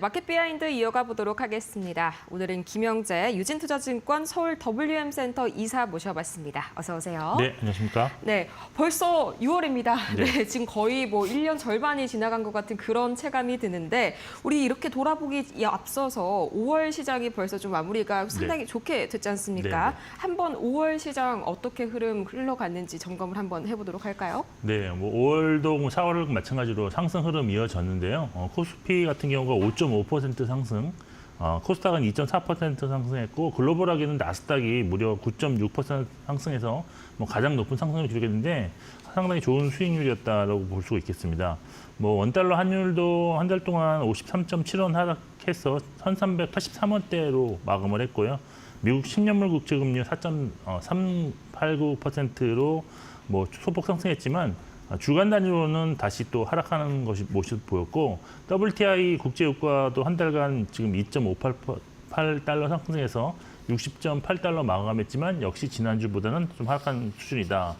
마켓 비하인드 이어가 보도록 하겠습니다. 오늘은 김영재 유진투자증권 서울 WM센터 이사 모셔봤습니다. 어서 오세요. 네, 안녕하십니까? 네, 벌써 6월입니다. 네. 네. 지금 거의 뭐 1년 절반이 지나간 것 같은 그런 체감이 드는데 우리 이렇게 돌아보기 앞서서 5월 시장이 벌써 좀 마무리가 상당히 좋게 됐지 않습니까? 네, 네. 한번 5월 시장 어떻게 흐름 흘러갔는지 점검을 한번 해보도록 할까요? 네, 뭐 5월도 4월을 마찬가지로 상승 흐름 이어졌는데요. 어, 코스피 같은 경우가 5.5% 상승, 어, 코스닥은 2.4% 상승했고 글로벌하게는 나스닥이 무려 9.6% 상승해서 뭐 가장 높은 상승을 기록했는데 상당히 좋은 수익률이었다라고 볼 수가 있겠습니다. 뭐 원달러 환율도 한 달 동안 53.7원 하락해서 1,383원대로 마감을 했고요. 미국 10년물 국채 금리 4.389%로 뭐 소폭 상승했지만 아, 주간 단위로는 다시 또 하락하는 것이 모습 보였고 WTI 국제유가도 한 달간 지금 2.58달러 상승해서 60.8달러 마감했지만 역시 지난주보다는 좀 하락한 수준이다.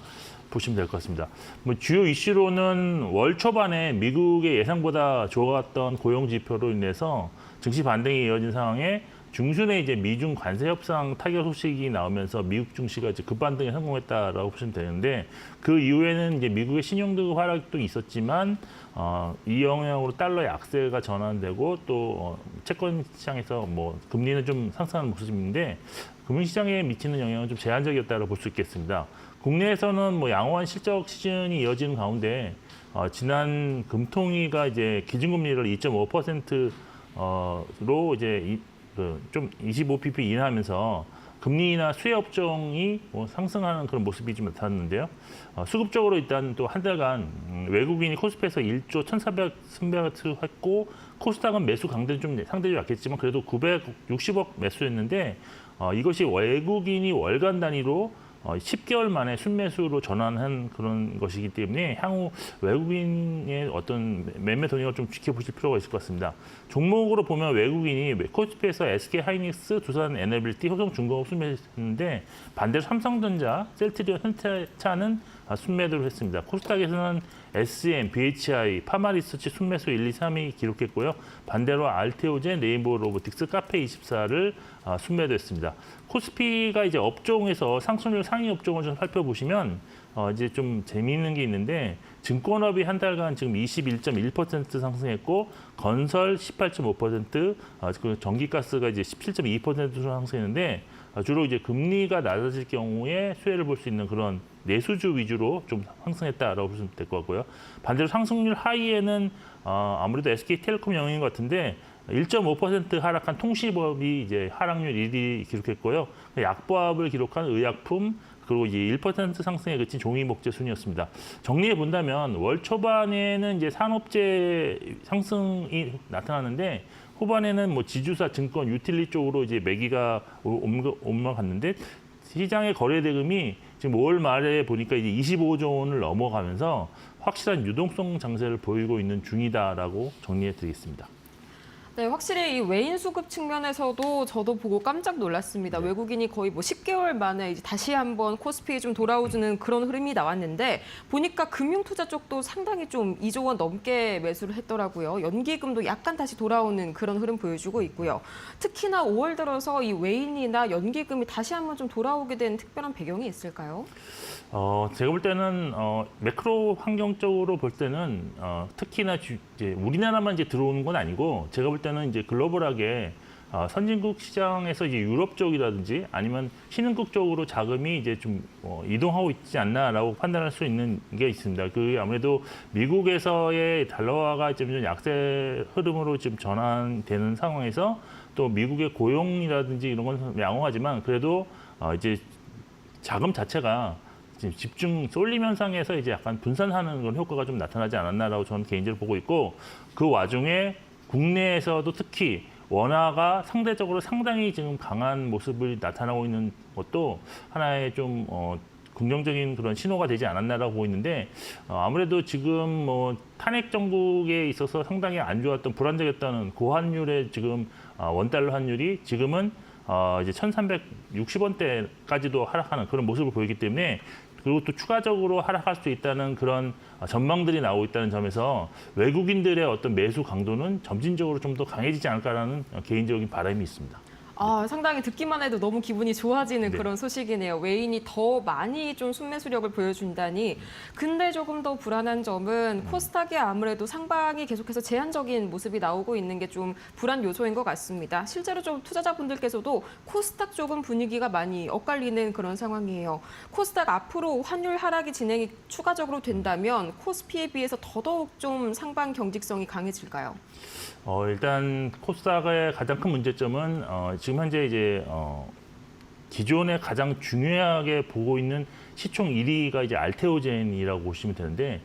보시면 될 것 같습니다. 뭐 주요 이슈로는 월 초반에 미국의 예상보다 좋았던 고용 지표로 인해서 증시 반등이 이어진 상황에 중순에 이제 미중 관세 협상 타결 소식이 나오면서 미국 증시가 이제 급반등에 성공했다라고 보시면 되는데 그 이후에는 이제 미국의 신용등 하락도 있었지만 어, 이 영향으로 달러 약세가 전환되고 또 어, 채권 시장에서 뭐 금리는 좀 상승하는 모습인데 금융 시장에 미치는 영향은 좀 제한적이었다고 볼 수 있겠습니다. 국내에서는 뭐 양호한 실적 시즌이 이어지는 가운데 어, 지난 금통위가 이제 기준금리를 2.5% 어로 이제 이, 그 좀 25pp 인하하면서 금리나 수혜 업종이 뭐 상승하는 그런 모습이 좀 나타났는데요. 어, 수급적으로 일단 또 한 달간 음, 외국인이 코스피에서 1조 1,400 승배했고 코스닥은 매수 강도는 좀 상대적으로 약했지만 그래도 960억 매수했는데 어, 이것이 외국인이 월간 단위로 어, 10개월 만에 순매수로 전환한 그런 것이기 때문에 향후 외국인의 어떤 매매 동향을 좀 지켜보실 필요가 있을 것 같습니다. 종목으로 보면 외국인이 코스피에서 SK 하이닉스, 두산 에너빌티, 효성 중공업 순매수했는데 반대로 삼성전자, 셀트리온, 현대차는 아, 순매도를 했습니다. 코스닥에서는 SM, BHI, 파마리서치 순매수 1, 2, 3이 기록했고요. 반대로 알테오젠, 네이버 로보틱스, 카페24를 아, 순매도했습니다. 코스피가 이제 업종에서 상승률 상위 업종을 좀 살펴보시면 어, 이제 좀 재미있는 게 있는데 증권업이 한 달간 지금 21.1% 상승했고 건설 18.5%, 어, 그 전기가스가 이제 17.2% 상승했는데 어, 주로 이제 금리가 낮아질 경우에 수혜를 볼 수 있는 그런 내수주 위주로 좀 상승했다라고 보시면 될 것 같고요. 반대로 상승률 하위에는 어, 아무래도 SK텔레콤 영역인 것 같은데 1.5% 하락한 통신업이 이제 하락률 1위 기록했고요. 약보합을 기록한 의약품 그리고 이제 1% 상승에 그친 종이목재 순이었습니다. 정리해 본다면 월 초반에는 이제 산업재 상승이 나타나는데 후반에는 뭐 지주사, 증권, 유틸리 쪽으로 이제 매기가 옮겨- 옮겨갔는데 시장의 거래 대금이 지금 5월 말에 보니까 이제 25조 원을 넘어가면서 확실한 유동성 장세를 보이고 있는 중이다라고 정리해 드리겠습니다. 네, 확실히 이 외인 수급 측면에서도 저도 보고 깜짝 놀랐습니다. 외국인이 거의 뭐 10개월 만에 이제 다시 한번 코스피에 좀 돌아오는 그런 흐름이 나왔는데 보니까 금융투자 쪽도 상당히 좀 2조 원 넘게 매수를 했더라고요. 연기금도 약간 다시 돌아오는 그런 흐름 보여주고 있고요. 특히나 5월 들어서 이 외인이나 연기금이 다시 한번 좀 돌아오게 된 특별한 배경이 있을까요? 어, 제가 볼 때는 어, 매크로 환경적으로 볼 때는 어, 특히나 주, 이제 우리나라만 이제 들어오는 건 아니고 제가 볼때 는 이제 글로벌하게 어, 선진국 시장에서 이제 유럽 쪽이라든지 아니면 신흥국 쪽으로 자금이 이제 좀 어, 이동하고 있지 않나라고 판단할 수 있는 게 있습니다. 그 아무래도 미국에서의 달러화가 좀 약세 흐름으로 지금 전환되는 상황에서 또 미국의 고용이라든지 이런 건 양호하지만 그래도 어, 이제 자금 자체가 지금 집중 쏠림 현상에서 이제 약간 분산하는 그런 효과가 좀 나타나지 않았나라고 저는 개인적으로 보고 있고 그 와중에 국내에서도 특히 원화가 상대적으로 상당히 지금 강한 모습을 나타나고 있는 것도 하나의 좀 어, 긍정적인 그런 신호가 되지 않았나라고 보고 있는데 어, 아무래도 지금 뭐 탄핵 정국에 있어서 상당히 안 좋았던 불안정했다는 고환율의 지금 어, 원달러 환율이 지금은 어, 이제 1,360원대까지도 하락하는 그런 모습을 보이기 때문에 그리고 또 추가적으로 하락할 수 있다는 그런 어, 전망들이 나오고 있다는 점에서 외국인들의 어떤 매수 강도는 점진적으로 좀 더 강해지지 않을까라는 어, 개인적인 바람이 있습니다. 아, 상당히 듣기만 해도 너무 기분이 좋아지는 네. 그런 소식이네요. 외인이 더 많이 좀 순매수력을 보여준다니. 근데 조금 더 불안한 점은 코스닥이 아무래도 상방이 계속해서 제한적인 모습이 나오고 있는 게 좀 불안 요소인 것 같습니다. 실제로 좀 투자자분들께서도 코스닥 쪽은 분위기가 많이 엇갈리는 그런 상황이에요. 코스닥 앞으로 환율 하락이 진행이 추가적으로 된다면 코스피에 비해서 더더욱 좀 상방 경직성이 강해질까요? 어, 일단 코스닥의 가장 큰 문제점은 어, 지금 현재 이제 어, 기존에 가장 중요하게 보고 있는 시총 1위가 이제 알테오젠이라고 보시면 되는데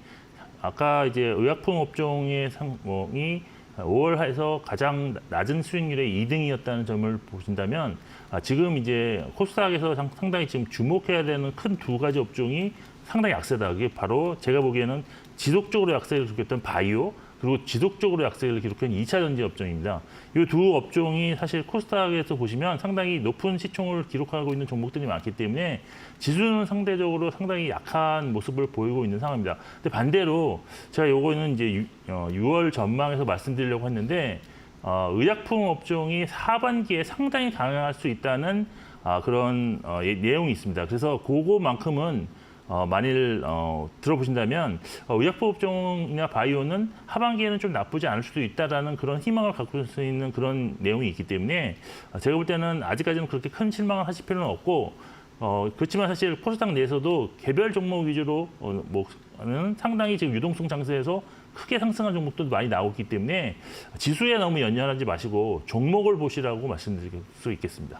아까 이제 의약품 업종의 상황이 5월에서 가장 낮은 수익률의 2등이었다는 점을 보신다면 아, 지금 이제 코스닥에서 상- 상당히 지금 주목해야 되는 큰 두 가지 업종이 상당히 약세다. 그게 바로 제가 보기에는 지속적으로 약세를 기록했던 바이오 그리고 지속적으로 약세를 기록한 2차 전지 업종입니다. 이 두 업종이 사실 코스닥에서 보시면 상당히 높은 시총을 기록하고 있는 종목들이 많기 때문에 지수는 상대적으로 상당히 약한 모습을 보이고 있는 상황입니다. 근데 반대로 제가 요거는 이제 유, 어, 6월 전망에서 말씀드리려고 했는데 어, 의약품 업종이 하반기에 상당히 강할 수 있다는 아, 그런 어, 예- 내용이 있습니다. 그래서 그거만큼은 어, 만일 어, 들어보신다면 어, 의약품 업종이나 바이오는 하반기에는 좀 나쁘지 않을 수도 있다라는 그런 희망을 갖고 수 있는 그런 내용이 있기 때문에 어, 제가 볼 때는 아직까지는 그렇게 큰 실망을 하실 필요는 없고 어, 그렇지만 사실 코스닥 내에서도 개별 종목 위주로 어, 뭐는 상당히 지금 유동성 장세에서 크게 상승한 종목도 많이 나오기 때문에 지수에 너무 연연하지 마시고 종목을 보시라고 말씀드릴 수 있겠습니다.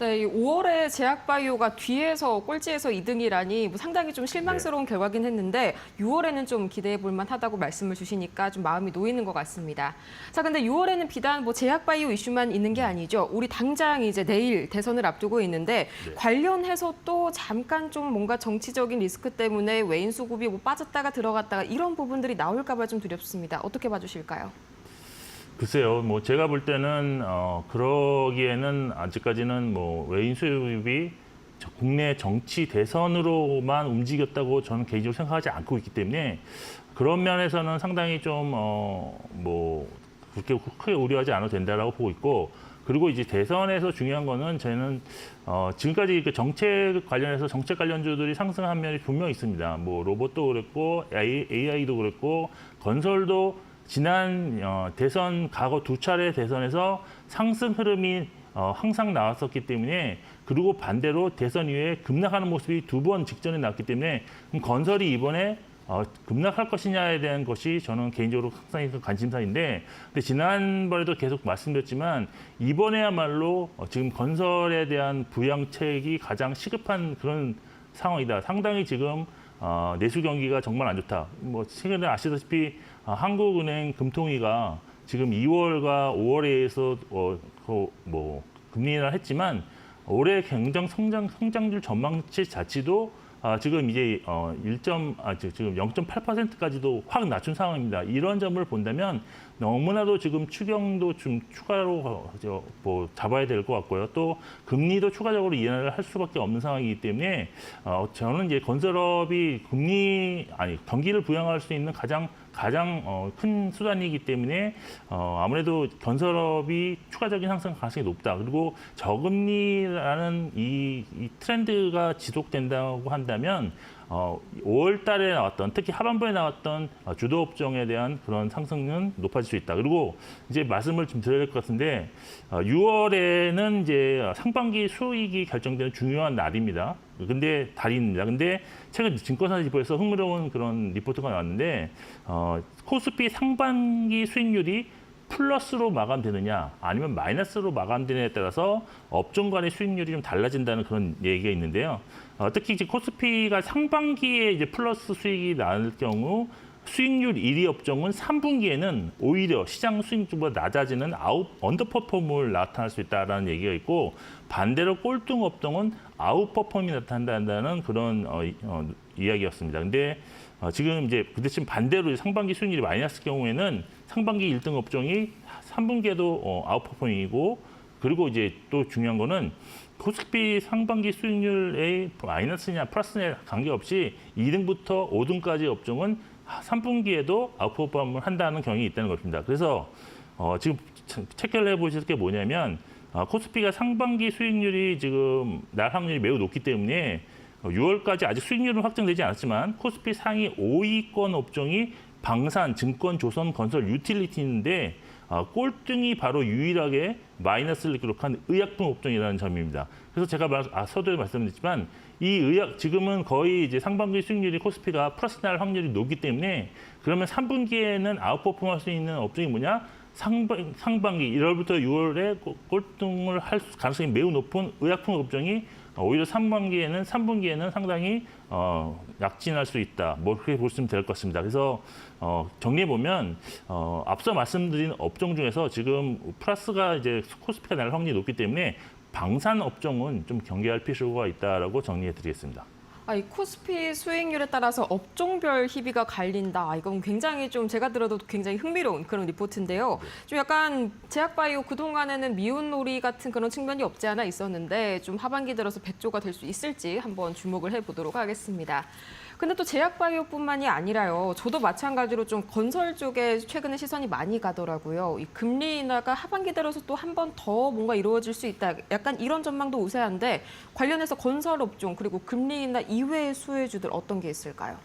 네, 이 5월에 제약바이오가 뒤에서 꼴찌에서 2등이라니 뭐 상당히 좀 실망스러운 결과긴 했는데 6월에는 좀 기대해 볼 만하다고 말씀을 주시니까 좀 마음이 놓이는 것 같습니다. 자, 근데 6월에는 비단 뭐 제약바이오 이슈만 있는 게 아니죠. 우리 당장 이제 내일 대선을 앞두고 있는데 네. 관련해서 또 잠깐 좀 뭔가 정치적인 리스크 때문에 외인 수급이 뭐 빠졌다가 들어갔다가 이런 부분들이 나올까 봐 좀 두렵습니다. 어떻게 봐주실까요? 글쎄요, 뭐 제가 볼 때는 어, 그러기에는 아직까지는 뭐 외인 수입이 저- 국내 정치 대선으로만 움직였다고 저는 개인적으로 생각하지 않고 있기 때문에 그런 면에서는 상당히 좀 어, 뭐 그렇게 크게 우려하지 않아도 된다라고 보고 있고 그리고 이제 대선에서 중요한 거는 저는 어, 지금까지 그 정책 관련해서 정책 관련주들이 상승한 면이 분명 있습니다. 뭐 로봇도 그랬고 AI도 그랬고 건설도 지난 어, 대선 과거 두 차례 대선에서 상승 흐름이 어, 항상 나왔었기 때문에 그리고 반대로 대선 이후에 급락하는 모습이 두 번 직전에 나왔기 때문에 그럼 건설이 이번에 어, 급락할 것이냐에 대한 것이 저는 개인적으로 상당히 큰 관심사인데 근데 지난번에도 계속 말씀드렸지만 이번에야말로 어, 지금 건설에 대한 부양책이 가장 시급한 그런 상황이다. 상당히 지금 어, 내수 경기가 정말 안 좋다. 뭐 최근에 아시다시피 아, 한국은행 금통위가 지금 2월과 5월에서 어, 그, 뭐 금리 인하를 했지만 올해 경장 성장 성장률 전망치 자체도 아, 지금 이제 어, 1점 아, 지- 지금 0.8%까지도 확 낮춘 상황입니다. 이런 점을 본다면 너무나도 지금 추경도 좀 추가로 어, 저, 뭐 잡아야 될 것 같고요. 또 금리도 추가적으로 인하를 할 수밖에 없는 상황이기 때문에 어, 저는 이제 건설업이 금리 아니 경기를 부양할 수 있는 가장 가장 어, 큰 수단이기 때문에 어, 아무래도 건설업이 추가적인 상승 가능성이 높다. 그리고 저금리라는 이, 이 트렌드가 지속된다고 한다면 어, 5월 달에 나왔던 특히 하반부에 나왔던 어, 주도 업종에 대한 그런 상승은 높아질 수 있다. 그리고 이제 말씀을 좀 드려야 될 것 같은데 어, 6월에는 이제 상반기 수익이 결정되는 중요한 날입니다. 근데 달입니다. 근데 최근 증권사 지표에서 흥미로운 그런 리포트가 나왔는데 어, 코스피 상반기 수익률이 플러스로 마감되느냐 아니면 마이너스로 마감되느냐에 따라서 업종 간의 수익률이 좀 달라진다는 그런 얘기가 있는데요. 어, 특히 이제 코스피가 상반기에 이제 플러스 수익이 날 경우 수익률 1위 업종은 3분기에는 오히려 시장 수익률보다 낮아지는 아웃 언더퍼폼을 나타날 수 있다라는 얘기가 있고 반대로 꼴등 업종은 아웃퍼폼이 나타난다는 그런 어, 이- 어, 이야기였습니다. 근데 어, 지금 이제 그 대신 반대로 상반기 수익률이 마이너스 경우에는 상반기 1등 업종이 3분기에도 어, 아웃퍼폼이고 그리고 이제 또 중요한 거는 코스피 상반기 수익률의 마이너스냐 플러스냐 관계없이 2등부터 5등까지 업종은 3분기에도 아웃퍼폼을 한다는 경향이 있다는 것입니다. 그래서 어, 지금 체크를 해보실 게 뭐냐면 어, 코스피가 상반기 수익률이 지금 날 확률이 매우 높기 때문에 6월까지 아직 수익률은 확정되지 않았지만 코스피 상위 5위권 업종이 방산, 증권, 조선, 건설, 유틸리티인데 어, 꼴등이 바로 유일하게 마이너스를 기록한 의약품 업종이라는 점입니다. 그래서 제가 말, 아, 서두에 말씀드렸지만 이 의약 지금은 거의 이제 상반기 수익률이 코스피가 플러스 날 확률이 높기 때문에 그러면 3분기에는 아웃퍼폼할 수 있는 업종이 뭐냐? 상반, 상반기 1월부터 6월에 꼴등을 할 가능성이 매우 높은 의약품 업종이 어, 오히려 3분기에는 3분기에는 상당히 어, 약진할 수 있다. 뭐 그렇게 보시면 될 것 같습니다. 그래서 어, 정리해 보면 어, 앞서 말씀드린 업종 중에서 지금 플러스가 이제 코스피가 날 확률이 높기 때문에 방산 업종은 좀 경계할 필요가 있다라고 정리해 드리겠습니다. 아, 이 코스피 수익률에 따라서 업종별 희비가 갈린다. 아, 이건 굉장히 좀 제가 들어도 굉장히 흥미로운 그런 리포트인데요. 좀 약간 제약바이오 그동안에는 미운놀이 같은 그런 측면이 없지 않아 있었는데 좀 하반기 들어서 백조가 될 수 있을지 한번 주목을 해보도록 하겠습니다. 근데 또 제약바이오뿐만이 아니라요. 저도 마찬가지로 좀 건설 쪽에 최근에 시선이 많이 가더라고요. 이 금리 인하가 하반기 들어서 또 한 번 더 뭔가 이루어질 수 있다. 약간 이런 전망도 우세한데 관련해서 건설 업종 그리고 금리 인하 이외의 수혜주들 어떤 게 있을까요?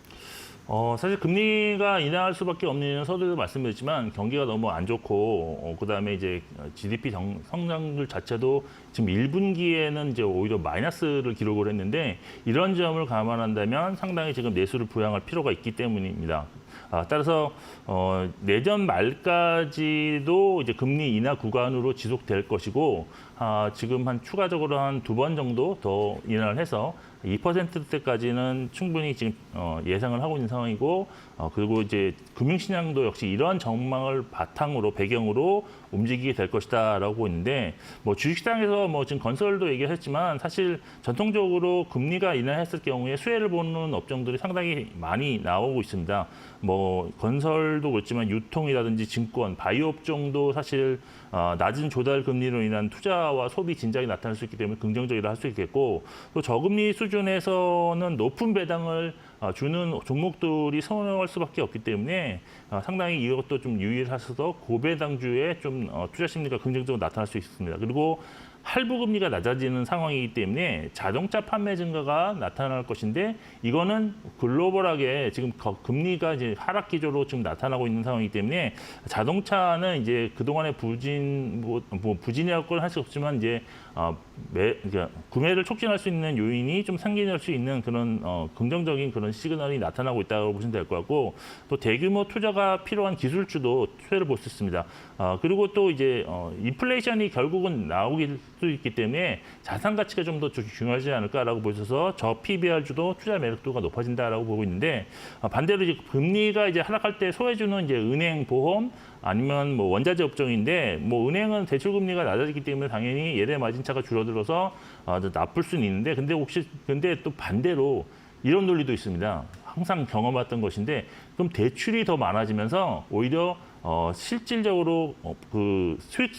어, 사실 금리가 인하할 수밖에 없는 서두에도 말씀드렸지만 경기가 너무 안 좋고 어, 그다음에 이제 GDP 정, 성장률 자체도 지금 1분기에는 이제 오히려 마이너스를 기록을 했는데 이런 점을 감안한다면 상당히 지금 내수를 부양할 필요가 있기 때문입니다. 아, 따라서 어, 내년 말까지도 이제 금리 인하 구간으로 지속될 것이고 아, 지금 한 추가적으로 한 두 번 정도 더 인하를 해서 2%대까지는 충분히 지금 어, 예상을 하고 있는 상황이고 어, 그리고 이제 금융시장도 역시 이러한 전망을 바탕으로 배경으로 움직이게 될 것이다라고 보고 있는데 뭐 주식시장에서 뭐 지금 건설도 얘기했지만 사실 전통적으로 금리가 인하했을 경우에 수혜를 보는 업종들이 상당히 많이 나오고 있습니다. 뭐 건설도 그렇지만 유통이라든지 증권, 바이오 업종도 사실 어, 낮은 조달 금리로 인한 투자와 소비 진작이 나타날 수 있기 때문에 긍정적이라 할 수 있겠고 또 저금리 수준에서는 높은 배당을 어, 주는 종목들이 선호할 수밖에 없기 때문에 어, 상당히 이것도 좀 유의하셔서 고배당주에 좀 어, 투자 심리가 긍정적으로 나타날 수 있습니다. 그리고 할부 금리가 낮아지는 상황이기 때문에 자동차 판매 증가가 나타날 것인데 이거는 글로벌하게 지금 거- 금리가 이제 하락 기조로 지금 나타나고 있는 상황이기 때문에 자동차는 이제 그동안의 부진 뭐, 뭐 부진이라고 할수 없지만 이제 어, 매, 그러니까 구매를 촉진할 수 있는 요인이 좀 생겨날 수 있는 그런 어, 긍정적인 그런 시그널이 나타나고 있다고 보시면 될 것 같고 또 대규모 투자가 필요한 기술주도 수혜를 볼 수 있습니다. 어, 그리고 또 이제 어, 인플레이션이 결국은 나오길 수 있기 때문에 자산 가치가 좀 더 중요하지 않을까라고 보셔서 저 PBR주도 투자 매력도가 높아진다라고 보고 있는데 어, 반대로 이제 금리가 이제 하락할 때 소외주는 이제 은행, 보험 아니면 뭐 원자재 업종인데 뭐 은행은 대출 금리가 낮아지기 때문에 당연히 예대 마진차가 줄어들어서 어, 더 나쁠 수는 있는데 근데 혹시 근데 또 반대로 이런 논리도 있습니다. 항상 경험했던 것인데 그럼 대출이 더 많아지면서 오히려 어, 실질적으로 어, 그 수익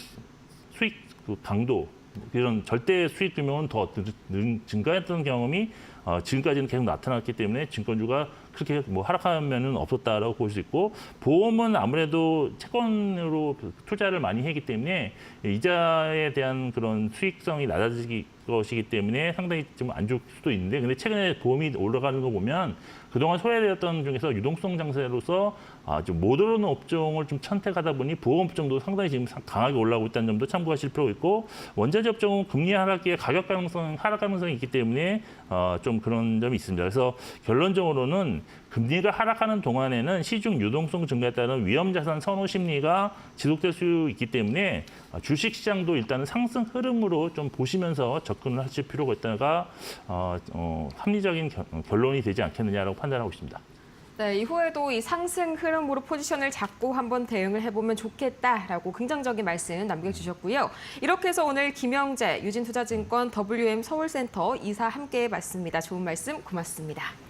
수익 그 강도 이런 절대 수익 규모는 더 늘- 늘- 증가했던 경험이 어, 지금까지는 계속 나타났기 때문에 증권주가 그렇게 뭐 하락하면은 없었다라고 볼 수 있고 보험은 아무래도 채권으로 그 투자를 많이 했기 때문에 이자에 대한 그런 수익성이 낮아질 것이기 때문에 상당히 좀 안 좋을 수도 있는데 근데 최근에 보험이 올라가는 거 보면 그동안 소외되었던 중에서 유동성 장세로서 아, 좀못 오르는 업종을 좀 선택하다 보니 보험 업종도 상당히 지금 상- 강하게 올라오고 있다는 점도 참고하실 필요가 있고 원자재 업종은 금리 하락에 가격 가능성 하락 가능성이 있기 때문에 어, 좀 그런 점이 있습니다. 그래서 결론적으로는 금리가 하락하는 동안에는 시중 유동성 증가에 따른 위험 자산 선호 심리가 지속될 수 있기 때문에 어, 주식 시장도 일단은 상승 흐름으로 좀 보시면서 접근을 하실 필요가 있다가 어, 어, 합리적인 결- 결론이 되지 않겠느냐라고 판단하고 있습니다. 네, 이후에도 이 상승 흐름으로 포지션을 잡고 한번 대응을 해보면 좋겠다라고 긍정적인 말씀 남겨주셨고요. 이렇게 해서 오늘 김영재 유진투자증권 WM 서울센터 이사 함께 해봤습니다. 좋은 말씀 고맙습니다.